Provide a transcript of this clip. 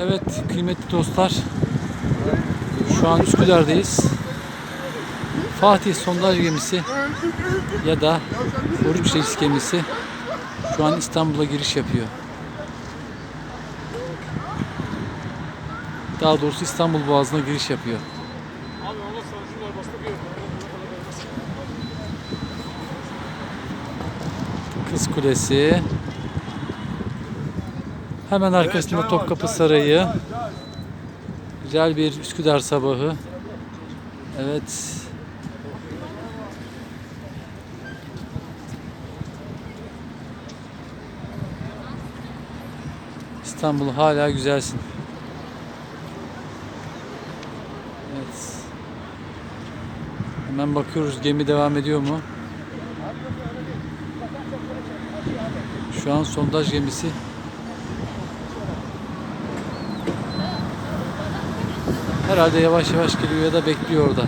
Evet kıymetli dostlar. Şu an Üsküdar'dayız. Fatih sondaj gemisi ya da Oruç Reis gemisi şu an İstanbul'a giriş yapıyor. Daha doğrusu İstanbul Boğazı'na giriş yapıyor. Kız Kulesi. Hemen arkasında Topkapı Sarayı. Güzel bir Üsküdar sabahı. Evet. İstanbul hala güzelsin. Evet. Hemen bakıyoruz gemi devam ediyor mu? Şu an sondaj gemisi herhalde yavaş yavaş geliyor ya da bekliyor orada.